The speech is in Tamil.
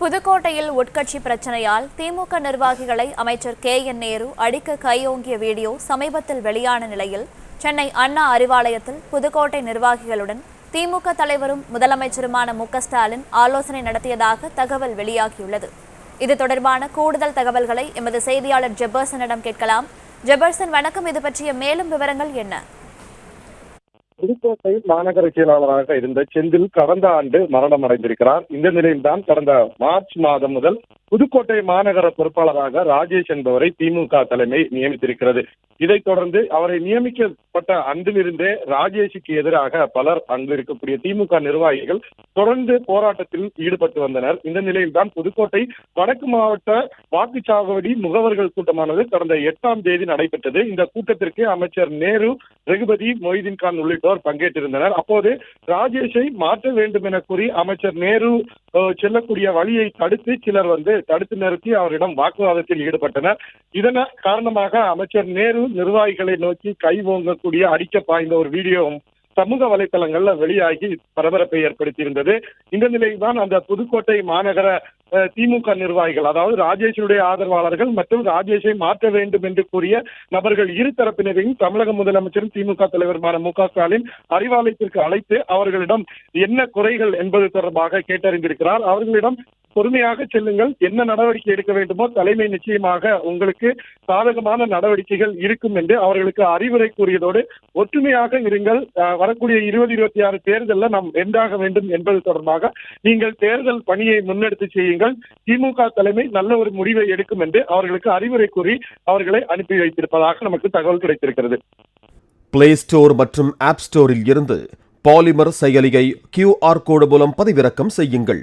புதுக்கோட்டையில் உட்கட்சி பிரச்சனையால் திமுக நிர்வாகிகளை அமைச்சர் கே என் நேரு அடிக்க கையோங்கிய வீடியோ சமீபத்தில் வெளியான நிலையில் சென்னை அண்ணா அறிவாலயத்தில் புதுக்கோட்டை நிர்வாகிகளுடன் திமுக தலைவரும் முதலமைச்சருமான மு ஸ்டாலின் ஆலோசனை நடத்தியதாக தகவல் வெளியாகியுள்ளது. இது தொடர்பான கூடுதல் தகவல்களை எமது செய்தியாளர் ஜெபர்சனிடம் கேட்கலாம். ஜெபர்சன் வணக்கம். இது பற்றிய மேலும் விவரங்கள் என்ன? புதுக்கோட்டை மாநகர செயலாளராக இருந்த செந்தில் கடந்த ஆண்டு மரணம் அடைந்திருக்கிறார் இந்த நிலையில்தான் கடந்த மார்ச் மாதம் முதல் புதுக்கோட்டை மாநகர பொறுப்பாளராக ராஜேஷ் என்பவரை திமுக தலைமை நியமித்திருக்கிறது. இதைத் தொடர்ந்து அவரை நியமிக்கப்பட்ட அன்றிலிருந்தே ராஜேஷுக்கு எதிராக பலர் அங்கு இருக்கக்கூடிய திமுக நிர்வாகிகள் தொடர்ந்து போராட்டத்தில் ஈடுபட்டு வந்தனர். இந்த நிலையில்தான் புதுக்கோட்டை வடக்கு மாவட்ட வாக்குச்சாவடி முகவர்கள் கூட்டமானது கடந்த எட்டாம் தேதி நடைபெற்றது. இந்த கூட்டத்திற்கு அமைச்சர் நேரு ரகுபதி மொய்தீன் கான் உள்ளிட்டோர் பங்கேற்றிருந்தனர். அப்போது ராஜேஷை மாற்ற வேண்டும் என கூறி அமைச்சர் நேரு செல்லக்கூடிய வழியை தடுத்து சிலர் வந்து தடுத்து நிறுத்தி அவரிடம் வாக்குவாதத்தில் ஈடுபட்டனர். இதன் காரணமாக அமைச்சர் நேரு நிர்வாகிகளை நோக்கி கை ஓங்கக்கூடிய அடிக்க பாய்ந்த ஒரு வீடியோ சமூக வலைதளங்கள்ல வெளியாகி பரபரப்பை ஏற்படுத்தியிருந்தது. இந்த நிலையில்தான் அந்த புதுக்கோட்டை மாநகர திமுக நிர்வாகிகள் அதாவது ராஜேஷனுடைய ஆதரவாளர்கள் மற்றும் ராஜேஷை மாற்ற வேண்டும் என்று கூறிய நபர்கள் இரு தரப்பினரையும் தமிழக முதலமைச்சரும் திமுக தலைவருமான மு க ஸ்டாலின் அறிவாலயத்திற்கு அழைத்து அவர்களிடம் என்ன குறைகள் என்பது தொடர்பாக கேட்டறிந்திருக்கிறார். அவர்களிடம் பொறுமையாக செல்லுங்கள். என்ன நடவடிக்கை எடுக்க வேண்டுமோ தலைமை நிச்சயமாக உங்களுக்கு சாதகமான நடவடிக்கைகள் இருக்கும் என்று அவர்களுக்கு அறிவுரை கூறியதோடு ஒற்றுமையாக இருங்கள். அஹ், வரக்கூடிய இருபது இருபத்தி ஆறு தேர்தலில் நாம் வென்றாக வேண்டும் என்பது தொடர்பாக நீங்கள் தேர்தல் பணியை முன்னெடுத்து செய்யுங்கள். திமுக தலைமை நல்ல ஒரு முடிவை எடுக்கும் என்று அவர்களுக்கு அறிவுரை கூறி அவர்களை அனுப்பி வைத்திருப்பதாக நமக்கு தகவல் கிடைத்திருக்கிறது. பிளே ஸ்டோர் மற்றும் ஆப் ஸ்டோரில் இருந்து பாலிமர் செயலியை கியூஆர் கோடு மூலம் பதிவிறக்கம் செய்யுங்கள்.